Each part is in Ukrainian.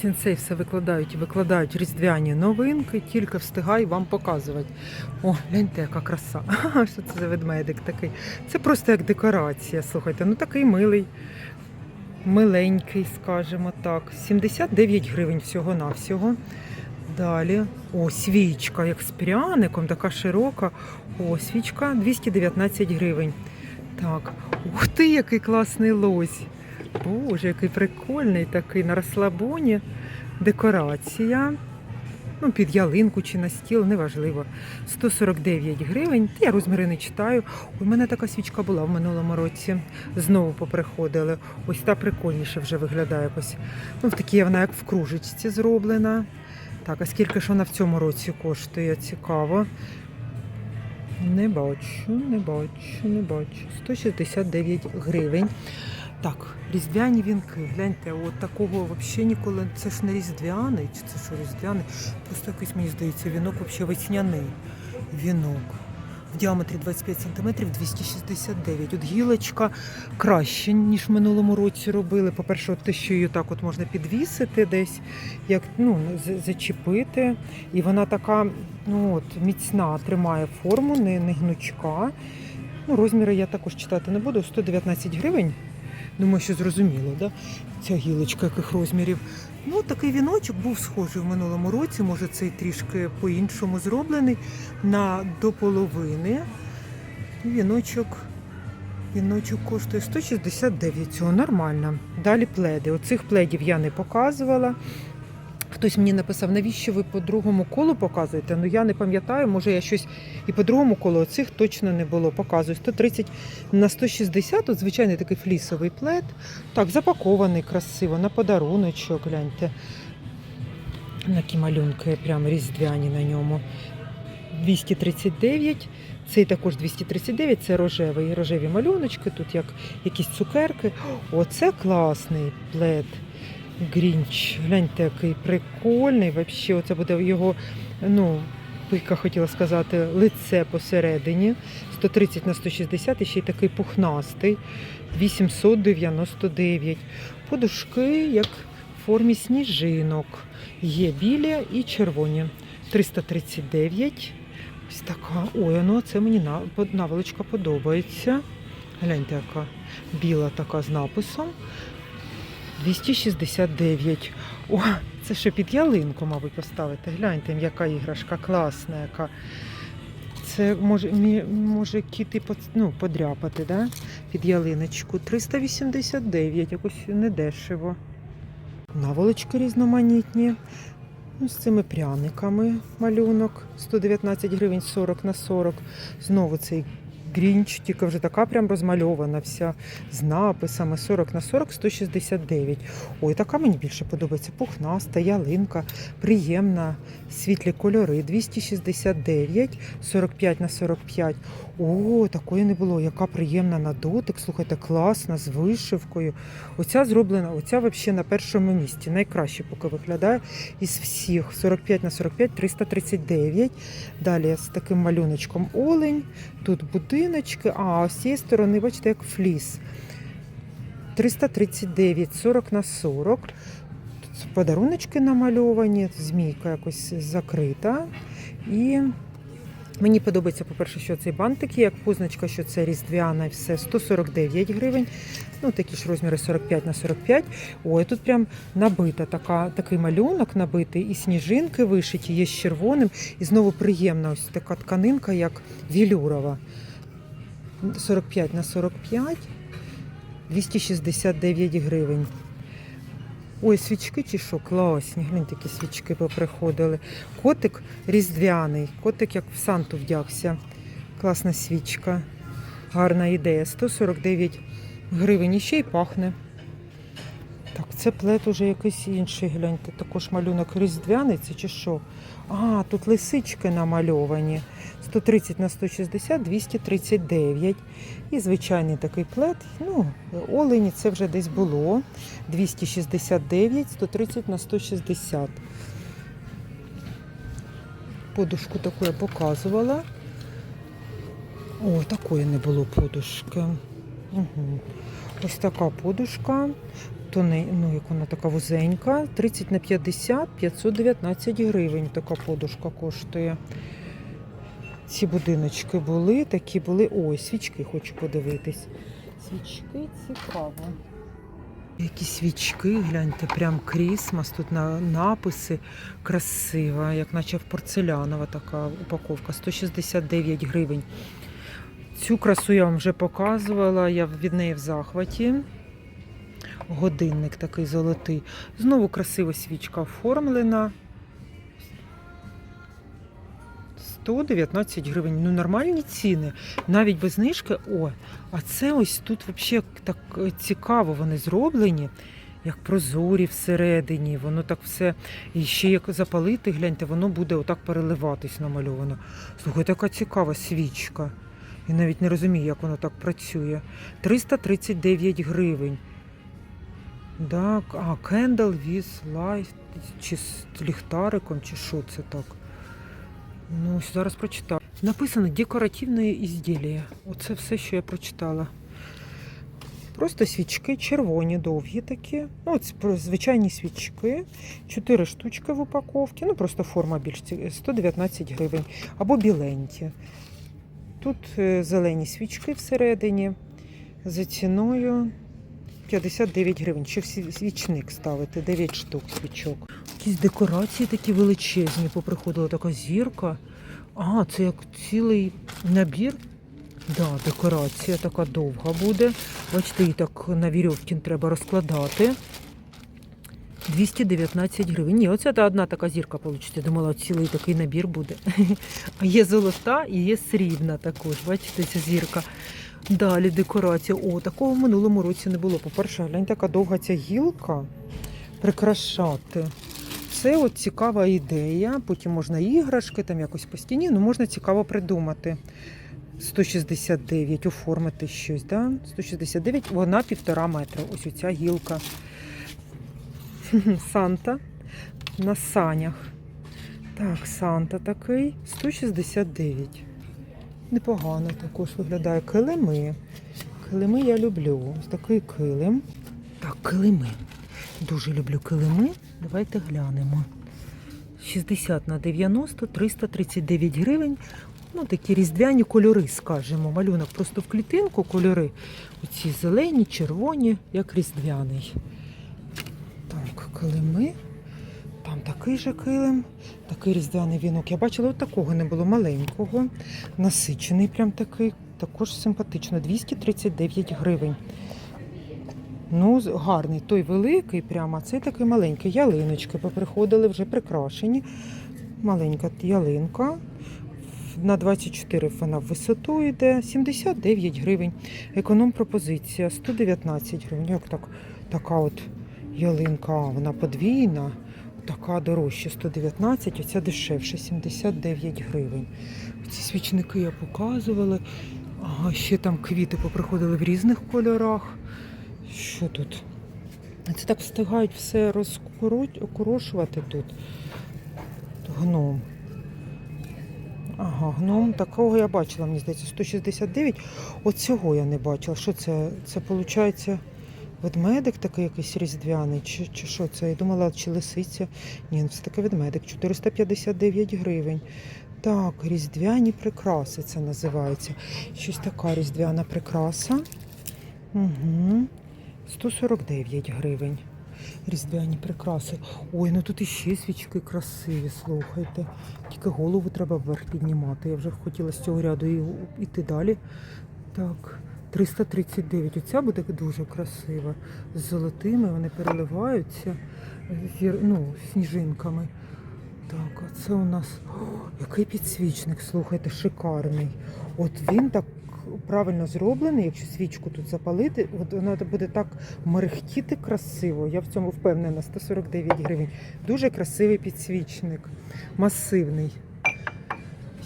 Сінцей все викладають і викладають різдвяні новинки, тільки встигаю вам показувати. О, гляньте, яка краса. Що це за ведмедик такий? Це просто як декорація. Слухайте, ну такий милий, миленький, скажімо так. 79 гривень всього-навсього. Далі. О, свічка, як з пряником, така широка. О, свічка 219 гривень. Так, ух ти, який класний лось. Боже, який прикольний такий на розслабоні. Декорація. Ну, під ялинку чи на стіл, неважливо. 149 гривень. Я розміри не читаю. У мене така свічка була в минулому році. Знову поприходили. Ось та прикольніше вже виглядає якось. Ну, в такій вона як в кружечці зроблена. Так, а скільки ж вона в цьому році коштує? Цікаво. Не бачу, не бачу, не бачу. 169 гривень. Так, різдвяні вінки. Гляньте, от такого взагалі ніколи. Це ж не різдвяний, чи це що різдвяний? Просто якийсь, мені здається, вінок взагалі весняний. Вінок. В діаметрі 25 см 269. От гілочка краще, ніж в минулому році робили. По-перше, те, що її так от можна підвісити десь, як ну, зачепити. І вона така ну, от, міцна, тримає форму, не, не гнучка. Ну, розміри я також читати не буду. 119 гривень. Думаю, що зрозуміло, да? ця гілочка яких розмірів. Ну, такий віночок був схожий в минулому році, може цей трішки по-іншому зроблений на до половини. Віночок, віночок коштує 169, цього нормально. Далі пледи. Оцих пледів я не показувала. Хтось мені написав, навіщо ви по другому колу показуєте? Ну я не пам'ятаю, може я щось і по другому колу оцих точно не було. Показую. 130 на 160, от звичайний такий флісовий плед. Так, запакований красиво, на подаруночок, гляньте. Такі малюнки, прямо різдвяні на ньому. 239. Цей також 239, це рожевий, рожеві малюночки, тут як якісь цукерки. Оце класний плед. Грінч. Гляньте, який прикольний. Вообще, оце буде його, ну, пика хотіла сказати, лице посередині. 130 на 160 і ще й такий пухнастий. 899. Подушки, як в формі сніжинок. Є білі і червоні. 339. Ось така. Ой, ну це мені наволочка подобається. Гляньте, яка біла така з написом. 269. О, це ще під ялинку, мабуть, поставити. Гляньте, яка іграшка класна, яка. Це може, може кіти поц- ну, подряпати, да? під ялиночку. 389, якось недешево. Наволочки різноманітні. Ну, з цими пряниками малюнок 119 гривень 40 на 40. Знову цей грінч, тільки вже така прям розмальована вся з написами 40 на 40, 169. Ой, така мені більше подобається. Пухнаста, ялинка, приємна, світлі кольори. 269, 45 на 45. О, такої не було. Яка приємна на дотик. Слухайте, класна, з вишивкою. Оця зроблена, оця взагалі на першому місці. Найкраще поки виглядає із всіх. 45 на 45, 339. Далі з таким малюночком олень. Тут будиночки, а з цієї сторони, бачите, як фліс. 339, 40 на 40. Тут подаруночки намальовані, змійка якось закрита. І мені подобається, по-перше, що цей бантик є, як позначка, що це різдвяна все 149 гривень. Ну, такі ж розміри 45 на 45. Ой, тут прям набита така, такий малюнок набитий, і сніжинки вишиті, є з червоним. І знову приємна ось така тканинка, як вілюрова. 45 на 45, 269 гривень. Ой, свічки чи що, класні. Гляньте, такі свічки поприходили. Котик різдвяний, котик як в Санту вдягся. Класна свічка. Гарна ідея. 149 гривень. І ще й пахне. Це плет уже якийсь інший, гляньте. Також малюнок різдвяний, це чи що? А, тут лисички намальовані. 130 на 160, 239. І звичайний такий плед. Ну, олені це вже десь було. 269, 130 на 160. Подушку таку я показувала. О, такої не було подушки. Угу. Ось така подушка. Тони, ну як вона така вузенька, 30 на 50, 519 гривень така подушка коштує. Ці будиночки були, такі були. Ой, свічки хочу подивитись. Свічки цікаво. Які свічки, гляньте, прям крісмас, тут на написи красива, як наче в порцелянова така упаковка, 169 гривень. Цю красу я вам вже показувала, я від неї в захваті. Годинник такий золотий. Знову красива свічка оформлена. 119 гривень. Ну, нормальні ціни. Навіть без знижки. О, а це ось тут взагалі так е, цікаво вони зроблені. Як прозорі всередині, воно так все. І ще як запалити, гляньте, воно буде отак переливатись намальовано. Слухай, така цікава свічка. Я навіть не розумію, як воно так працює. 339 гривень. Так, а, Candle with light, чи з ліхтариком, чи що це так? Ну, зараз прочитаю. Написано декоративне ізділля. Оце все, що я прочитала. Просто свічки червоні, довгі такі. Ну, це звичайні свічки. Чотири штучки в упаковці. Ну, просто форма більш 119 гривень. Або біленькі. Тут е, зелені свічки всередині за ціною 59 гривень. Ще свічник ставити, 9 штук свічок. Якісь декорації такі величезні. Поприходила така зірка. А, це як цілий набір. Да, декорація така довга буде. Бачите, її так на вірьовці треба розкладати. 219 гривень. Ні, оце та одна така зірка вийде. Думала, цілий такий набір буде. А є золота і є срібна також. Бачите, ця зірка. Далі декорація. О, такого в минулому році не було. По-перше, глянь, така довга ця гілка. Прикрашати. Це от цікава ідея. Потім можна іграшки, там якось по стіні, ну можна цікаво придумати. 169, оформити щось, да? 169, вона півтора метра. Ось оця гілка. Санта на санях. Так, Санта такий 169. Непогано також виглядає. Килими. Килими я люблю. Ось такий килим. Так, килими. Дуже люблю килими. Давайте глянемо. 60 на 90, 339 гривень. Ну, такі різдвяні кольори, скажімо. Малюнок просто в клітинку кольори. Оці зелені, червоні, як різдвяний. Так, килими. Там такий же килим, такий різдвяний вінок. Я бачила, от такого не було маленького. Насичений, прям такий. Також симпатично. 239 гривень. Ну, гарний. Той великий, прямо, а цей такий маленький. Ялиночки поприходили, вже прикрашені. Маленька ялинка. На 24 вона в висоту йде. 79 гривень. Економ пропозиція 119 гривень. Як так? Така от ялинка, вона подвійна. Така дорожча 119, оця дешевше 79 гривень. Ці свічники я показувала. Ага, ще там квіти поприходили в різних кольорах. Що тут? Це так встигають все розкорошувати тут. Гном. Ага, гном такого я бачила, мені здається, 169. От цього я не бачила. Що це? Це виходить ведмедик такий якийсь різдвяний, чи, чи що це? Я думала, чи лисиця. Ні, ну це таке ведмедик, 459 гривень. Так, різдвяні прикраси це називається. Щось така різдвяна прикраса. Угу. 149 гривень. Різдвяні прикраси. Ой, ну тут іще свічки красиві, слухайте. Тільки голову треба вверх піднімати. Я вже хотіла з цього ряду йти далі. Так, 339. Оця буде дуже красива. З золотими вони переливаються ну, сніжинками. Так, а це у нас О, який підсвічник, слухайте, шикарний. От він так правильно зроблений. Якщо свічку тут запалити, от вона буде так мерехтіти красиво. Я в цьому впевнена. 149 гривень. Дуже красивий підсвічник, масивний.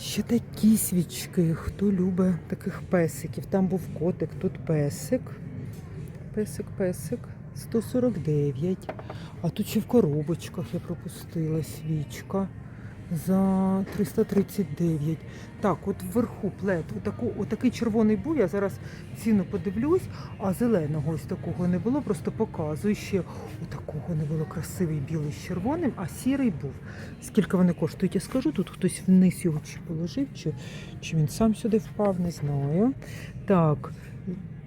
Ще такі свічки. Хто любить таких песиків? Там був котик, тут песик. Песик, песик. 149. А тут ще в коробочках я пропустила свічка. За 339. Так, от вверху плед, отаку, отакий червоний був, я зараз ціну подивлюсь, а зеленого ось такого не було, просто показую. Ще отакого не було красивий білий з червоним, а сірий був. Скільки вони коштують, я скажу, тут хтось вниз його чи положив, чи, чи він сам сюди впав, не знаю. Так,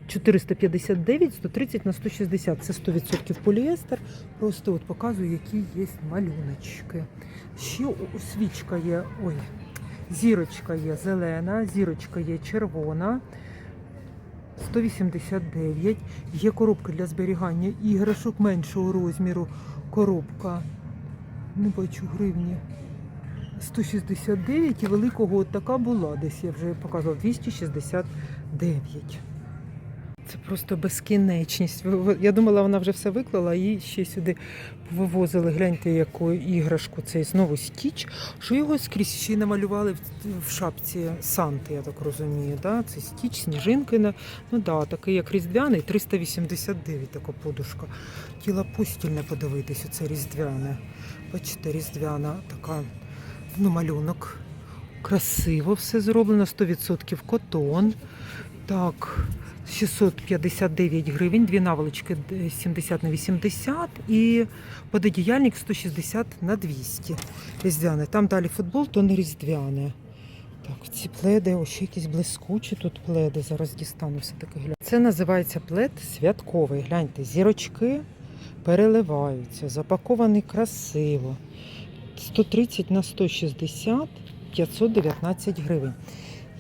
459, 130 на 160. Це 100% поліестер. Просто от показую, які є малюночки. Ще свічка є. Ой, зірочка є зелена, зірочка є червона. 189. Є коробка для зберігання іграшок меншого розміру. Коробка. Не бачу гривні. 169 і великого от така була десь, я вже показувала, 269. Це просто безкінечність. Я думала, вона вже все виклала і ще сюди вивозили. Гляньте, яку іграшку. Цей знову стіч. Що його скрізь ще й намалювали в, в шапці Санти, я так розумію. Да? Це стіч, сніжинки. на- Ну да, такий як різдвяний, 389 така подушка. Тіла постільне подивитись, оце різдвяне. Бачите, різдвяна така ну, малюнок. Красиво все зроблено, 100% котон. Так, 659 гривень, дві наволочки 70 на 80 і пододіяльник 160 на 200. Різдвяне. Там далі футбол, то не різдвяне. Так, ці пледи, ось ще якісь блискучі тут пледи. Зараз дістану все-таки глянь. Це називається плед святковий. Гляньте, зірочки переливаються, запакований красиво. 130 на 160, 519 гривень.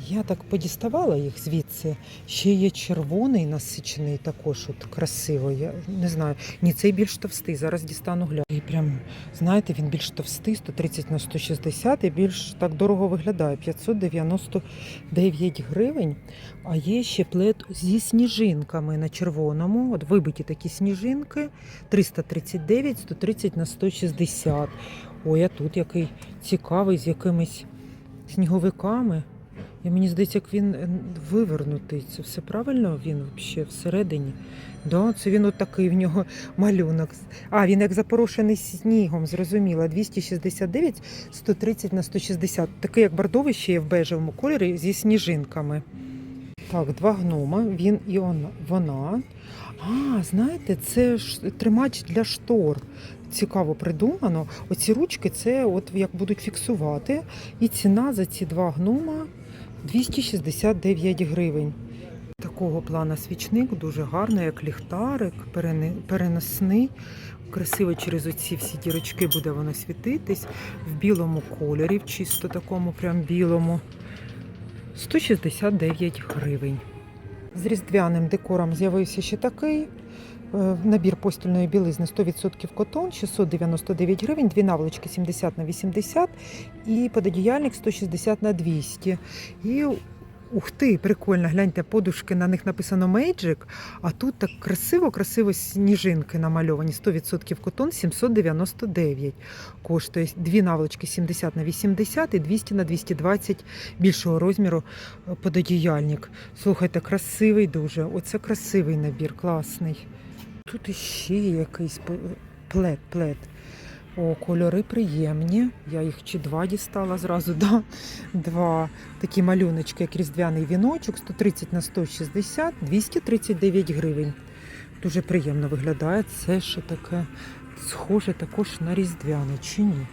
Я так подіставала їх звідси. Ще є червоний насичений також от красиво. Я не знаю. Ні, цей більш товстий. Зараз дістану гляну. І прям, знаєте, він більш товстий, 130 на 160 і більш так дорого виглядає. 599 гривень. А є ще плед зі сніжинками на червоному. От вибиті такі сніжинки. 339, 130 на 160. Ой, а тут який цікавий з якимись сніговиками. І мені здається, як він е, вивернутий. Це все правильно він взагалі всередині. Да, це він отакий в нього малюнок. А, він як запорошений снігом, зрозуміло. 269, 130 на 160. Такий, як бордовий ще є в бежевому кольорі зі сніжинками. Так, два гнома, він і он- вона. А, знаєте, це ж тримач для штор. Цікаво придумано. Оці ручки це от як будуть фіксувати. І ціна за ці два гнома 269 гривень. Такого плана свічник дуже гарний, як ліхтарик, переносний. Красиво через оці всі дірочки буде воно світитись в білому кольорі, в чисто такому прям білому. 169 гривень. З різдвяним декором з'явився ще такий. Е, Набір постільної білизни 100% котон, 699 гривень, дві наволочки 70 на 80 і пододіяльник 160 на 200. І ух ти, прикольно, гляньте, подушки, на них написано Magic, а тут так красиво-красиво сніжинки намальовані. 100% котон 799 коштує. Дві наволочки 70 на 80 і 200 на 220 більшого розміру е, пододіяльник. Слухайте, красивий дуже. Оце красивий набір, класний. Тут іще якийсь плед, плед. О, кольори приємні. Я їх чи два дістала зразу, да? Два такі малюночки, як різдвяний віночок, 130 на 160, 239 гривень. Дуже приємно виглядає. Це ще таке схоже також на різдвяне, чи ні?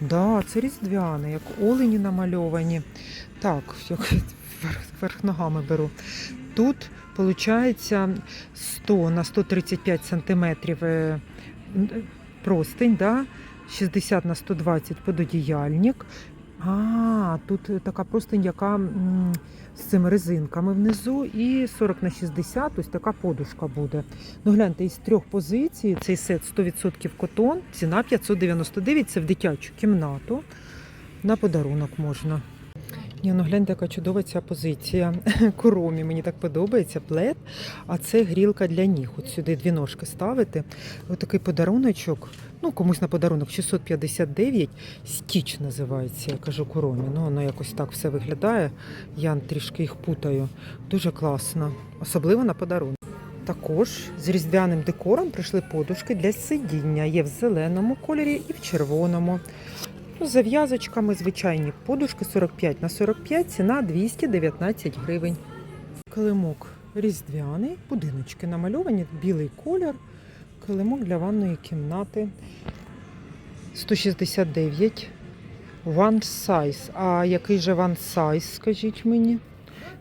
Да, це різдвяне, як олені намальовані. Так, як верх ногами беру. Тут виходить 100 на 135 сантиметрів е, н- простинь, да? 60 на 120 пододіяльник. А, тут така простинь, яка з цими резинками внизу, і 40 на 60, ось така подушка буде. Ну гляньте, із трьох позицій цей сет 100% котон, ціна 599, це в дитячу кімнату. На подарунок можна. Ні, ну гляньте, яка чудова ця позиція. Коромі мені так подобається, плед. А це грілка для ніг. От сюди дві ножки ставити. Ось такий подаруночок. Ну, комусь на подарунок 659. Стіч називається, я кажу коромі. Ну, воно якось так все виглядає. Я трішки їх путаю. Дуже класно. Особливо на подарунок. Також з різдвяним декором прийшли подушки для сидіння. Є в зеленому кольорі і в червоному. Ну, зав'язочками звичайні подушки 45 на 45, ціна 219 гривень. Килимок різдвяний, будиночки намальовані, білий колір, килимок для ванної кімнати 169. One size. А який же one size, скажіть мені?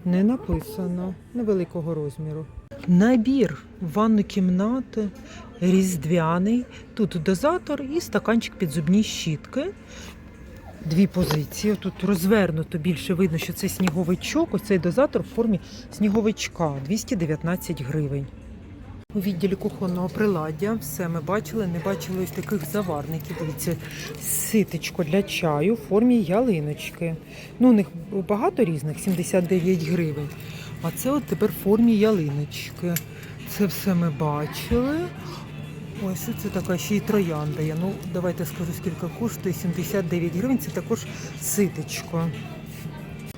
Не написано. Невеликого розміру. Набір ванної кімнати різдвяний. Тут дозатор і стаканчик під зубні щітки. Дві позиції. Тут розвернуто більше видно, що це сніговичок. Ось цей дозатор в формі сніговичка 219 гривень. У відділі кухонного приладдя все ми бачили, не бачили ось таких заварників. Дивіться, ситечко для чаю в формі ялиночки. Ну, у них багато різних, 79 гривень. А це от тепер в формі ялиночки. Це все ми бачили. Ось це така ще й троянда. є. Ну, давайте скажу, скільки коштує. 79 гривень. Це також ситечко.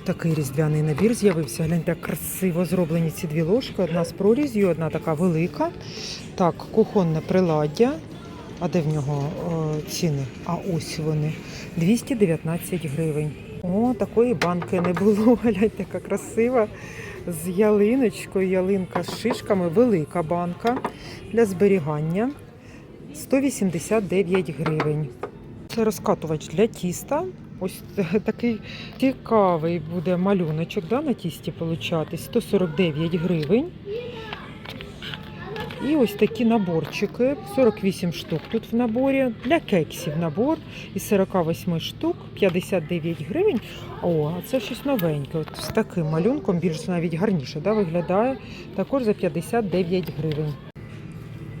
Такий різдвяний набір з'явився. Гляньте, як красиво зроблені ці дві ложки. Одна з проріз'ю, одна така велика. Так, кухонне приладдя. А де в нього о, ціни? А ось вони. 219 гривень. О, такої банки не було. Гляньте, яка красива. З ялиночкою, ялинка з шишками, велика банка для зберігання. 189 гривень. Це розкатувач для тіста. Ось такий цікавий буде малюночок да, на тісті получатись. 149 гривень. І ось такі наборчики. 48 штук тут в наборі. Для кексів набор із 48 штук 59 гривень. О, а це щось новеньке. От з таким малюнком більш навіть гарніше да, виглядає. Також за 59 гривень.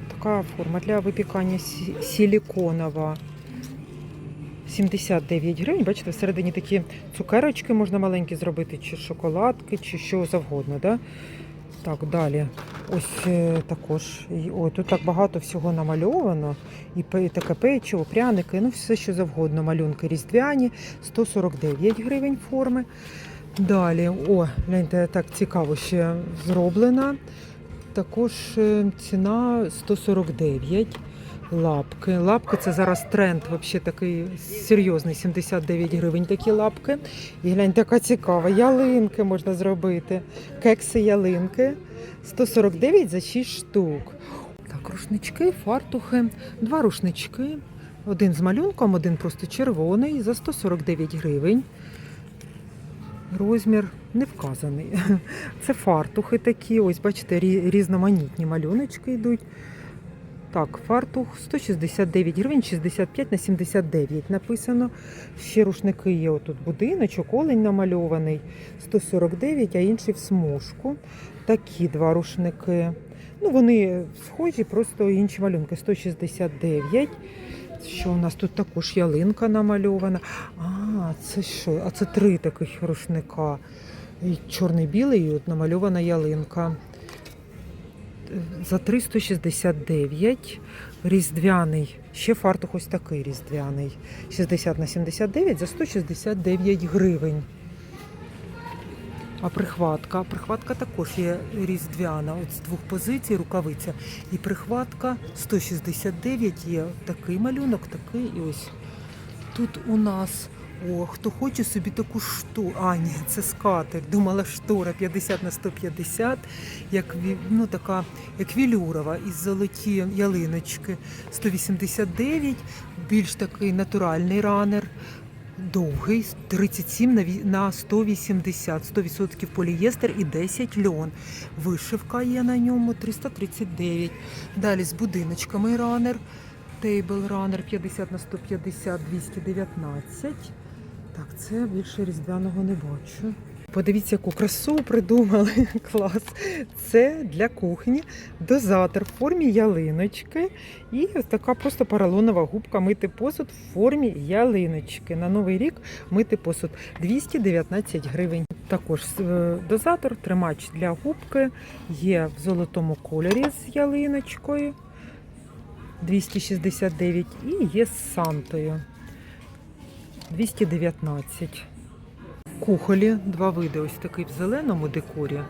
Така форма для випікання силіконова. 79 гривень. Бачите, всередині такі цукерочки можна маленькі зробити, чи шоколадки, чи що завгодно. Да? Так, далі. Ось е, також. Ой, тут так багато всього намальовано. І таке печиво, пряники, ну все що завгодно. Малюнки різдвяні, 149 гривень форми. Далі, о, гляньте, так цікаво ще зроблена. Також е, ціна 149 лапки. Лапки це зараз тренд, взагалі такий серйозний, 79 гривень такі лапки. І глянь, така цікава. Ялинки можна зробити. Кекси ялинки. 149 за 6 штук. Так, рушнички, фартухи, два рушнички. Один з малюнком, один просто червоний за 149 гривень. Розмір не вказаний. Це фартухи такі. Ось, бачите, різноманітні малюночки йдуть. Так, фартух 169 гривень, 65 на 79 написано. Ще рушники є отут будиночок, олень намальований 149, а інший в смужку. Такі два рушники. Ну, вони схожі, просто інші малюнки 169. Що у нас тут також ялинка намальована. А, це що? А це три таких рушника. І чорний білий і от намальована ялинка за 369. Різдвяний. Ще фартух ось такий різдвяний. 60 на 79 за 169 гривень. А прихватка. Прихватка також є різдвяна. От з двох позицій рукавиця. І прихватка 169 є такий малюнок, такий і ось. Тут у нас. О, хто хоче собі таку шту. А, ні, це скатер. Думала штора 50 на 150, як ну, така, як вілюрова, із золоті ялиночки. 189, більш такий натуральний ранер. Довгий, 37 на 180, 100% полієстер і 10 льон. Вишивка є на ньому 339. Далі з будиночками ранер. Тейбл ранер 50 на 150, 219. Так, це більше різдвяного не бачу. Подивіться, яку красу придумали. Клас. Це для кухні дозатор в формі ялиночки. І ось така просто поролонова губка мити посуд в формі ялиночки. На новий рік мити посуд 219 гривень. Також е, дозатор, тримач для губки є в золотому кольорі з ялиночкою 269 і є з Сантою 219. Кухолі, два види, ось такий в зеленому декорі,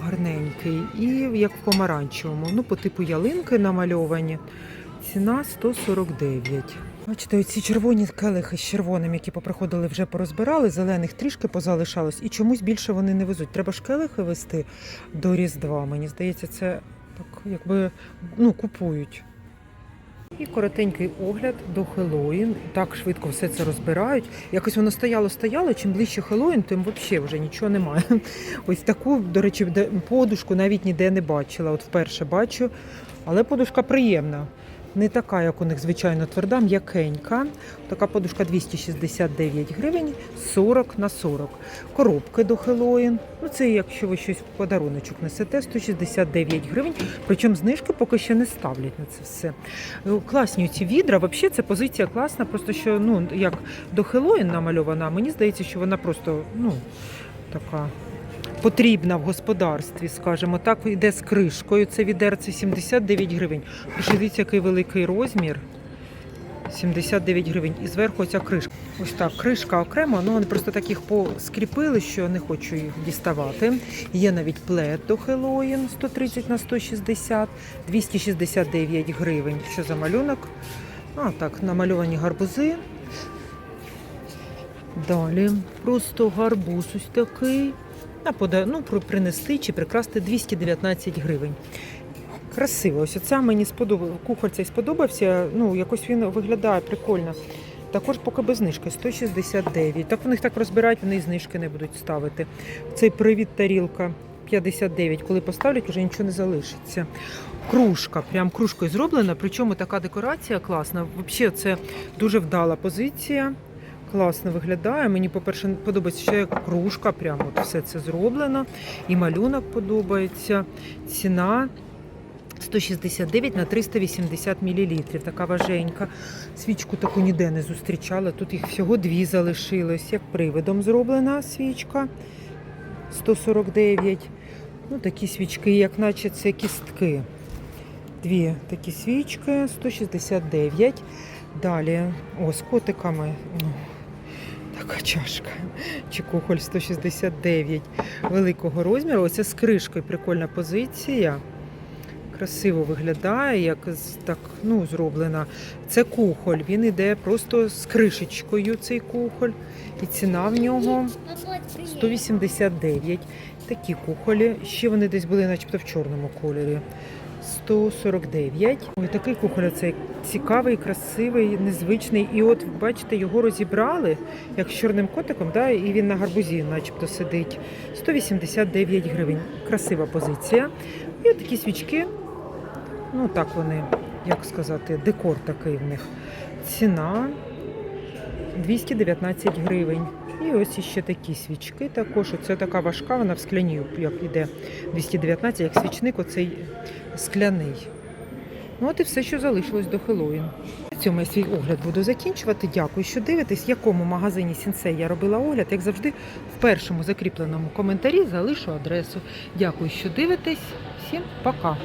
гарненький, і як в помаранчевому. Ну, по типу ялинки намальовані. Ціна 149. Бачите, ці червоні келихи з червоним, які поприходили, вже порозбирали, зелених трішки позалишалось, і чомусь більше вони не везуть. Треба ж келихи вести до Різдва. Мені здається, це так якби ну, купують. І коротенький огляд до Хеллоїн. Так швидко все це розбирають. Якось воно стояло, стояло. Чим ближче Хеллоїн, тим взагалі вже нічого немає. Ось таку, до речі, подушку навіть ніде не бачила. От вперше бачу. Але подушка приємна. Не така, як у них, звичайно, тверда, м'якенька. Така подушка 269 гривень, 40 на 40. Коробки до Хеллоїн. Ну, це якщо ви щось в подаруночок несете, 169 гривень. Причому знижки поки ще не ставлять на це все. Е, Класні ці відра. Взагалі це позиція класна, просто що ну, як до Хеллоїн намальована, мені здається, що вона просто ну, така потрібна в господарстві, скажімо так, йде з кришкою. Це відерце 79 гривень. Дивіться, який великий розмір. 79 гривень. І зверху ця кришка. Ось так, кришка окремо, ну вони просто так їх поскріпили, що не хочу їх діставати. Є навіть плед до Хеллоїн 130 на 160, 269 гривень. Що за малюнок? А, так, намальовані гарбузи. Далі просто гарбуз ось такий. А пода... ну, принести чи прикрасти 219 гривень. Красиво. Ось оця мені сподобав. Кухар цей сподобався. Ну, якось він виглядає прикольно. Також поки без знижки 169. Так вони їх так розбирають, вони і знижки не будуть ставити. Цей привіт тарілка 59. Коли поставлять, вже нічого не залишиться. Кружка, прям кружкою зроблена, причому така декорація класна. Взагалі, це дуже вдала позиція. Класно виглядає. Мені, по-перше, подобається ще як кружка, прямо от все це зроблено. І малюнок подобається. Ціна 169 на 380 мл. Така важенька. Свічку таку ніде не зустрічала. Тут їх всього дві залишилось. Як привидом зроблена свічка 149. Ну, такі свічки, як наче це кістки. Дві такі свічки 169. Далі, о, з котиками. Така чашка. Чи кухоль 169 великого розміру. Оце з кришкою прикольна позиція. Красиво виглядає, як так ну, зроблена. Це кухоль. Він іде просто з кришечкою, цей кухоль. І ціна в нього 189. Такі кухолі. Ще вони десь були, начебто, в чорному кольорі. 149. Ой, такий кухоль цей цікавий, красивий, незвичний. І от бачите, його розібрали як з чорним котиком, да, і він на гарбузі, начебто, сидить. 189 гривень. Красива позиція. І от такі свічки. Ну так вони, як сказати, декор такий в них. Ціна 219 гривень. І ось іще такі свічки також. Це така важка, вона в скляній, як іде 219, як свічник, оцей скляний. Ну, от і все, що залишилось до Хеллоуін. На цьому я свій огляд буду закінчувати. Дякую, що дивитесь, в якому магазині Сінсей я робила огляд. Як завжди, в першому закріпленому коментарі залишу адресу. Дякую, що дивитесь. Всім пока!